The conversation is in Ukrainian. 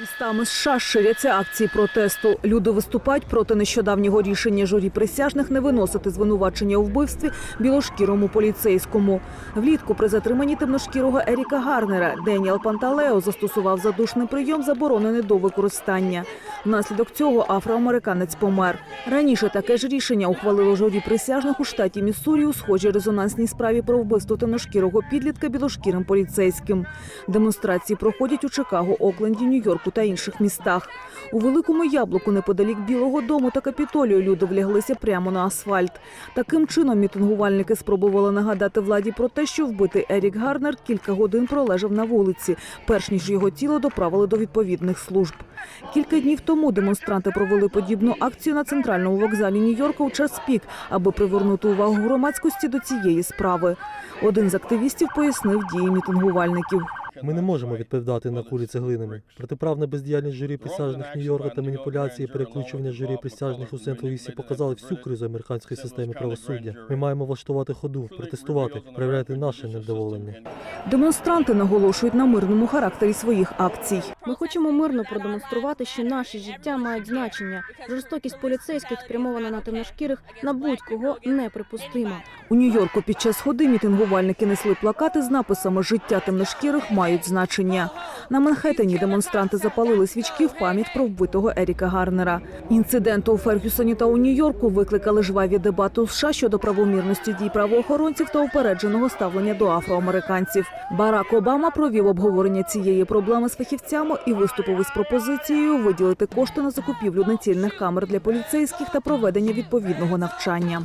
Містами США ширяться акції протесту. Люди виступають проти нещодавнього рішення журі присяжних не виносити звинувачення у вбивстві білошкірому поліцейському. Влітку при затриманні темношкірого Еріка Гарнера Деніел Панталео застосував задушний прийом, заборонений до використання. Внаслідок цього афроамериканець помер. Раніше таке ж рішення ухвалило журі присяжних у штаті Міссурі у схожій резонансній справі про вбивство темношкірого підлітка білошкірим поліцейським. Демонстрації проходять у Чикаго, Окленді, Нью-Йорку та інших містах. У великому яблуку неподалік Білого Дому та Капітолію люди вляглися прямо на асфальт. Таким чином мітингувальники спробували нагадати владі про те, що вбитий Ерік Гарнер кілька годин пролежав на вулиці, перш ніж його тіло доправили до відповідних служб. Кілька днів тому демонстранти провели подібну акцію на центральному вокзалі Нью-Йорка у час пік, аби привернути увагу громадськості до цієї справи. Один з активістів пояснив дії мітингувальників. Ми не можемо відповідати на кулі цеглинами. Протиправна бездіяльність журі присяжних Нью-Йорка та маніпуляції, переключування журі присяжних у Сент-Луісі показали всю кризу американської системи правосуддя. Ми маємо влаштувати ходу, протестувати, проявляти наше невдоволення. Демонстранти наголошують на мирному характері своїх акцій. Ми хочемо мирно продемонструвати, що наші життя мають значення. Жорстокість поліцейських спрямована на темношкірих на будь-кого неприпустима. У Нью-Йорку під час ходи мітингувальники несли плакати з написами Життя темношкірих мають значення. На Манхеттені демонстранти запалили свічки в пам'ять про вбитого Еріка Гарнера. Інциденти у Фергюсоні та у Нью-Йорку викликали жваві дебати у США щодо правомірності дій правоохоронців та упередженого ставлення до афроамериканців. Барак Обама провів обговорення цієї проблеми з фахівцями і виступив із пропозицією виділити кошти на закупівлю націльних камер для поліцейських та проведення відповідного навчання.